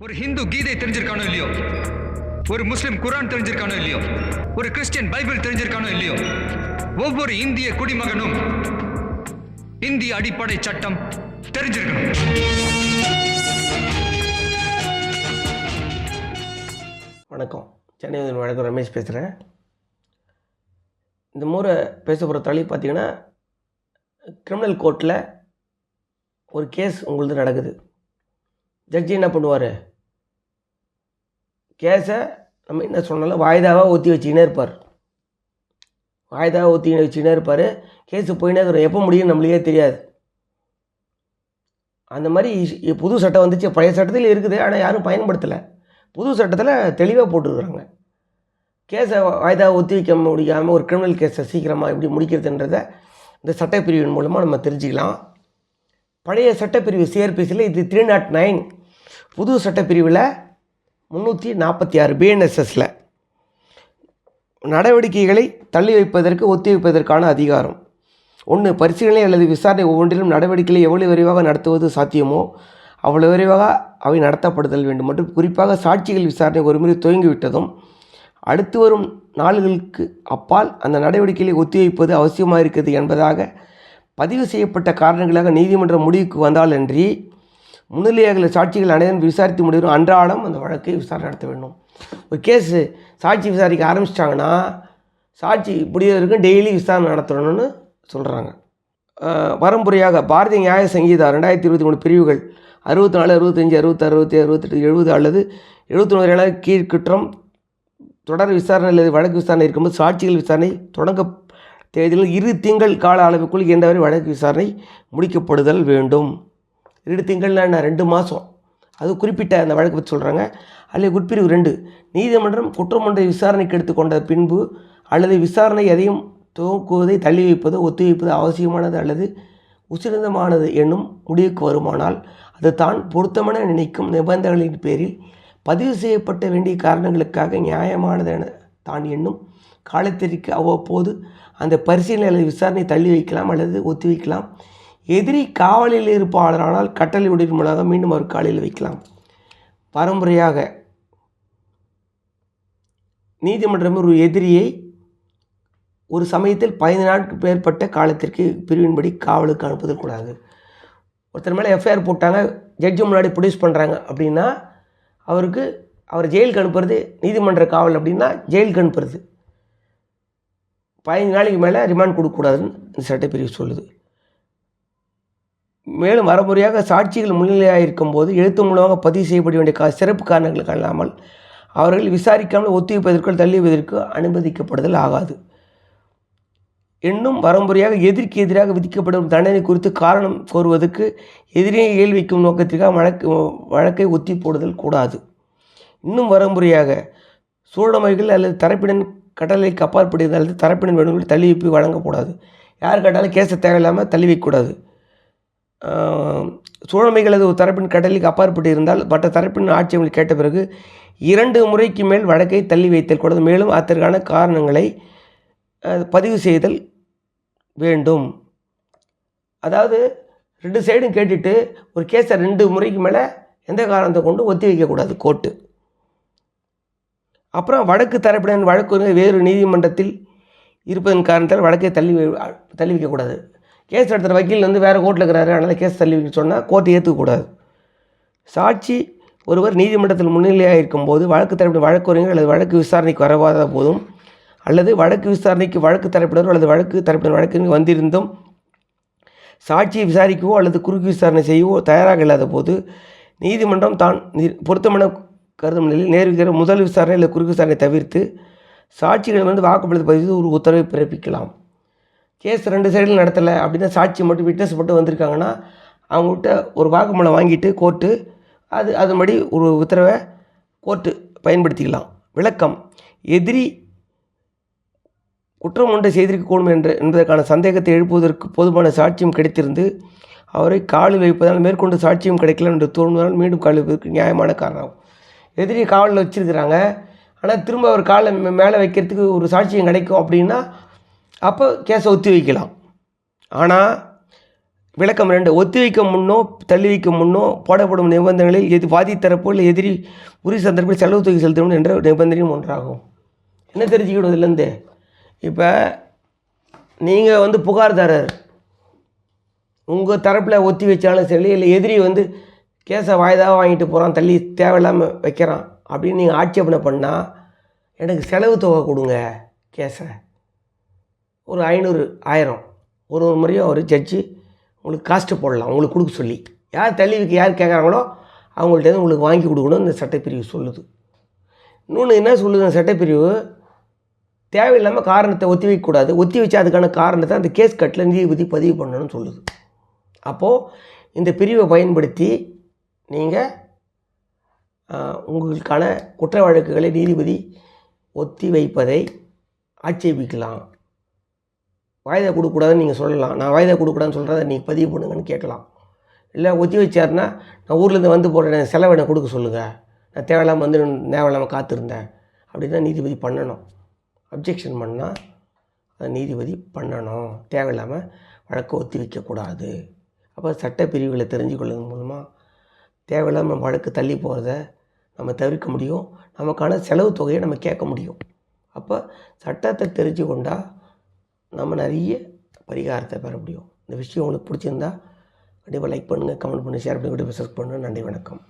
ஒரு ஹிந்து கீதை தெரிஞ்சிருக்கானோ இல்லையோ? ஒரு முஸ்லிம் குரான் தெரிஞ்சிருக்கானோ இல்லையோ? ஒரு கிறிஸ்டியன் பைபிள் தெரிஞ்சிருக்கானோ இல்லையோ? ஒவ்வொரு இந்திய குடிமகனும் இந்திய அடிப்படை சட்டம் தெரிஞ்சிருக்கணும். வணக்கம். சென்னை வணக்கம் ரமேஷ் பேசுகிறேன் இந்த முறை பேச போகிற தள்ளி பார்த்தீங்கன்னா கிரிமினல் கோர்ட்டில் ஒரு கேஸ் உங்களுது நடக்குது. ஜட்ஜி என்ன பண்ணுவார்? கேஸை நம்ம என்ன சொன்னாலும் வாய்தாவாக ஊற்றி வச்சுக்கினே இருப்பார். வாய்தாவாக ஊற்றி வச்சுக்கினே இருப்பார். கேஸு போயினே இருக்கிற எப்போ முடியும் நம்மளுக்கே தெரியாது. அந்த மாதிரி புது சட்டம் வந்துச்சு. பழைய சட்டத்தில் இருக்குது ஆனால் யாரும் பயன்படுத்தலை. புது சட்டத்தில் தெளிவாக போட்டுருக்குறாங்க. கேஸை வாய்தா ஒத்தி வைக்க முடியாமல் ஒரு கிரிமினல் கேஸை சீக்கிரமாக எப்படி முடிக்கிறதுன்றதை இந்த சட்டப்பிரிவின் மூலமாக நம்ம தெரிஞ்சுக்கலாம். பழைய சட்டப்பிரிவு சிஆர்பிசியில் இது த்ரீ நாட் நைன் புது சட்டப்பிரிவில் முந்நூற்றி நாற்பத்தி ஆறு பிஎன்எஸ்எஸில் நடவடிக்கைகளை தள்ளி வைப்பதற்கு ஒத்திவைப்பதற்கான அதிகாரம். ஒன்று பரிசீலனை அல்லது விசாரணை ஒவ்வொன்றிலும் நடவடிக்கைகளை எவ்வளவு விரைவாக நடத்துவது சாத்தியமோ அவ்வளவு விரைவாக அவை நடத்தப்படுதல் வேண்டும். மற்றும் குறிப்பாக சாட்சிகள் விசாரணை ஒருமுறை துவங்கிவிட்டதும் அடுத்து வரும் நாள்களுக்கு அப்பால் அந்த நடவடிக்கைகளை ஒத்திவைப்பது அவசியமாக இருக்கிறது என்பதாக பதிவு செய்யப்பட்ட காரணங்களாக நீதிமன்ற முடிவுக்கு வந்தாலன்றி முன்னிலையாக சாட்சிகள் அனைவரும் விசாரித்து முடிவரும் அன்றாடம் அந்த வழக்கை விசாரணை நடத்த வேண்டும். ஒரு கேஸு சாட்சி விசாரிக்க ஆரம்பிச்சிட்டாங்கன்னா சாட்சி இப்படியே இருக்கும் டெய்லி விசாரணை நடத்தணும்னு சொல்கிறாங்க பரம்பரையாக பாரதிய நியாய சங்கீதா ரெண்டாயிரத்தி இருபத்தி மூணு பிரிவுகள் அறுபத்தி நாலு அறுபத்தஞ்சி அறுபத்தி அறுபத்தி அறுபத்தெட்டு எழுபது அல்லது எழுபத்தி ஒன்று கீழ்குற்றம் தொடர் விசாரணை அல்லது வழக்கு விசாரணை இருக்கும்போது சாட்சிகள் விசாரணை தொடங்க தேதியில் இரு திங்கள் கால அளவுக்குள் என்றவரை வழக்கு விசாரணை முடிக்கப்படுதல் வேண்டும். இரு திங்கள்னா என்ன? ரெண்டு மாதம் அது குறிப்பிட்ட அந்த வழக்கு பற்றி சொல்கிறாங்க அதில் உட்பிரிவு ரெண்டு. நீதிமன்றம் குற்றமொன்றை விசாரணைக்கு எடுத்துக்கொண்ட பின்பு அல்லது விசாரணை எதையும் துவக்குவதை தள்ளி வைப்பது ஒத்திவைப்பது அவசியமானது அல்லது உசிரந்தமானது என்னும் முடிவுக்கு வருமானால் அது தான் பொருத்தமென நினைக்கும் நிபந்தனைகளின் பேரில் பதிவு செய்யப்பட்ட வேண்டிய காரணங்களுக்காக நியாயமானது என தான் என்னும் காலத்திற்கு அவ்வப்போது அந்த பரிசீலனை அல்லது விசாரணை தள்ளி வைக்கலாம் அல்லது ஒத்திவைக்கலாம் எதிரி காவலில் இருப்பாளரானால் கட்டளை விடுமனாக மூலமாக மீண்டும் அவர் காலையில் வைக்கலாம். பரம்பரையாக நீதிமன்றம் ஒரு எதிரியை ஒரு சமயத்தில் பதினைந்து நாட்களுக்கு மேற்பட்ட காலத்திற்கு பிரிவின்படி காவலுக்கு அனுப்புதல் கூடாது. ஒருத்தர் மேலே எஃப்ஐஆர் போட்டாங்க ஜட்ஜு முன்னாடி ப்ரொடியூஸ் பண்ணுறாங்க அப்படின்னா அவருக்கு அவர் ஜெயிலுக்கு அனுப்புறது நீதிமன்ற காவல் அப்படின்னா ஜெயிலுக்கு அனுப்புறது. பதினஞ்சு நாளைக்கு மேலே ரிமாண்ட் கொடுக்கக்கூடாதுன்னு இந்த சட்டப்பிரிவு சொல்லுது. மேலும் வரமுறையாக சாட்சிகள் முன்னிலையாக இருக்கும்போது எழுத்து மூலமாக பதிவு செய்யப்பட வேண்டிய கா சிறப்பு காரணங்கள் கல்லாமல் அவர்கள் விசாரிக்காமல் ஒத்திவைப்பதற்குள் தள்ளிவதற்கு அனுமதிக்கப்படுதல் ஆகாது. இன்னும் வரம்புறையாக எதிர்க்கு எதிராக விதிக்கப்படும் தண்டனை குறித்து காரணம் கோருவதற்கு எதிரியை ஏழ்விக்கும் நோக்கத்திற்காக வழக்கு வழக்கை ஒத்தி போடுதல் கூடாது. இன்னும் வரம்புறையாக சூழமைகள் அல்லது தரப்பினன் கடலை அப்பாற்படுகிறது அல்லது தரப்பினன் வேணுமென்று தள்ளி வைப்பு வழங்கக்கூடாது. யார் கேட்டாலும் கேஸை தேவையில்லாமல் தள்ளி வைக்கக்கூடாது சூழமைகளது ஒரு தரப்பின் கடலுக்கு அப்பாற்பட்டு இருந்தால் மற்ற தரப்பின் ஆட்சியங்களை கேட்ட பிறகு இரண்டு முறைக்கு மேல் வழக்கை தள்ளி வைத்தல் கூடாது மேலும் அதற்கான காரணங்களை பதிவு செய்தல் வேண்டும். அதாவது ரெண்டு சைடும் கேட்டுட்டு ஒரு கேஸை ரெண்டு முறைக்கு மேலே எந்த காரணத்தை கொண்டு ஒத்தி வைக்கக்கூடாது கோர்ட்டு. அப்புறம் வடக்கு தரப்பினர் வழக்கு வேறு நீதிமன்றத்தில் இருப்பதன் காரணத்தால் வழக்கை தள்ளி வை- தள்ளி வைக்கக்கூடாது. கேஸ் நடத்துகிற வக்கீல் வந்து வேறு கோர்ட்டில் இருக்கிறாரு. அதனால் கேஸ் தள்ளி சொன்னால் கோர்ட்டு ஏற்றுக்கக்கூடாது சாட்சி ஒருவர் நீதிமன்றத்தில் முன்னிலையாக இருக்கும்போது வழக்கு தரப்பினர் வழக்குரைஞர் அல்லது வழக்கு விசாரணைக்கு வரவாத போதும் அல்லது வழக்கு விசாரணைக்கு வழக்கு தரப்பினர் அல்லது வழக்கு தரப்பினர் வழக்கறிஞர் வந்திருந்தும் சாட்சியை விசாரிக்கவோ அல்லது குறுக்கு விசாரணை செய்யவோ தயாராக இல்லாத போது நீதிமன்றம் தான் பொருத்தமான கருதும் நிலையில் நேர்விக்கிற முதல் விசாரணை அல்லது குறுக்கு விசாரணை தவிர்த்து சாட்சிகள் வந்து வாக்குப்பதிவு பதிவு ஒரு உத்தரவை பிறப்பிக்கலாம். கேஸ் ரெண்டு சைடில் நடத்தலை அப்படின்னா சாட்சி மட்டும் விட்னஸ் மட்டும் வந்திருக்காங்கன்னா அவங்கள்ட்ட ஒரு வாக்குமூலம் வாங்கிட்டு கோர்ட்டு அது அதன்படி ஒரு உத்தரவை கோர்ட்டு பயன்படுத்திக்கலாம். விளக்கம் எதிரி குற்றம் ஒன்றை செய்திருக்கக்கூடும் என்ற என்பதற்கான சந்தேகத்தை எழுப்புவதற்கு போதுமான சாட்சியம் கிடைத்திருந்து அவரை காவலில் வைப்பதால் மேற்கொண்டு சாட்சியம் கிடைக்கல என்று தோன்றினால் மீண்டும் காவலில் வைப்பதற்கு நியாயமான காரணம். எதிரி காவலில் வச்சிருக்கிறாங்க. ஆனால் திரும்ப அவர் காலை மே- மேலே வைக்கிறதுக்கு ஒரு சாட்சியம் கிடைக்கும் அப்படின்னா அப்போ கேஸை ஒத்தி வைக்கலாம். ஆனால் விளக்கம் ரெண்டு ஒத்தி வைக்க முன்னோ தள்ளி வைக்க முன்னோ போடப்படும் நிபந்தனைகளில் எது வாதி தரப்போ இல்லை எதிரி உரிய சந்தர்ப்பத்தில் செலவு தொகை செலுத்தணும் என்ற நிபந்தனையும் ஒன்றாகும். என்ன தெரிஞ்சுக்கணும் இதுலேருந்து இப்போ நீங்கள் வந்து புகார்தாரர். உங்கள் தரப்பில் ஒத்தி வச்சாலும் சரி இல்லை எதிரி வந்து கேஸை வாய்தாக வாங்கிட்டு போகிறான் தள்ளி தேவையில்லாமல் வைக்கிறான் அப்படின்னு நீங்கள் ஆட்சேபனை பண்ணால் எனக்கு செலவு தொகை கொடுங்க கேஸை ஒரு ஐநூறு ஆயிரம். ஒரு ஒரு முறையும் ஒரு ஜட்ஜி உங்களுக்கு காஸ்ட்டு போடலாம் உங்களுக்கு கொடுக்க சொல்லி. யார் தள்ளி யார் கேட்குறாங்களோ அவங்கள்ட்ட இருந்து உங்களுக்கு வாங்கி கொடுக்கணும் இந்த சட்டப்பிரிவு சொல்லுது. இன்னொன்று என்ன சொல்லுது அந்த சட்டப்பிரிவு? தேவையில்லாமல் காரணத்தை ஒத்தி வைக்கக்கூடாது ஒத்தி வச்சா அதுக்கான காரணத்தை அந்த கேஸ் கட்டில் நீதிபதி பதிவு பண்ணணும்னு சொல்லுது. அப்போது இந்த பிரிவை பயன்படுத்தி நீங்கள் உங்களுக்கான குற்ற வழக்குகளை நீதிபதி ஒத்தி வைப்பதை ஆட்சேபிக்கலாம். வாய்தா கொடுக்கக்கூடாதுன்னு நீங்கள் சொல்லலாம். நான் வாய்தா கொடுக்கூடாதுன்னு சொல்கிறத நீங்கள் பதிவு பண்ணுங்கன்னு கேட்கலாம். இல்லை ஒத்தி வச்சார்னா நான் ஊர்லேருந்து வந்து போகிறேன் செலவை எனக்கு கொடுக்க சொல்லுங்கள் நான் தேவையில்லாமல் வந்து தேவையில்லாமல் காத்திருந்தேன். அப்படின்னா நீதிபதி பண்ணணும். அப்ஜெக்ஷன் பண்ணால் அதை நீதிபதி பண்ணணும். தேவையில்லாமல் வழக்கை ஒத்தி வைக்கக்கூடாது. அப்போ சட்டப்பிரிவுகளை தெரிஞ்சு கொள்வதன் மூலமாக தேவையில்லாமல் வழக்கு தள்ளி போகிறத நம்ம தவிர்க்க முடியும். நமக்கான செலவு தொகையை நம்ம கேட்க முடியும். அப்போ சட்டத்தை தெரிஞ்சு கொண்டால் நம்ம நிறைய பரிகாரத்தை பெற முடியும். இந்த விஷயம் உங்களுக்கு பிடிச்சிருந்தா கண்டிப்பாக லைக் பண்ணுங்கள் கமெண்ட் பண்ணுங்கள் ஷேர் பண்ணி சப்ஸ்கிரைப் பண்ணுங்கள் நன்றி வணக்கம்.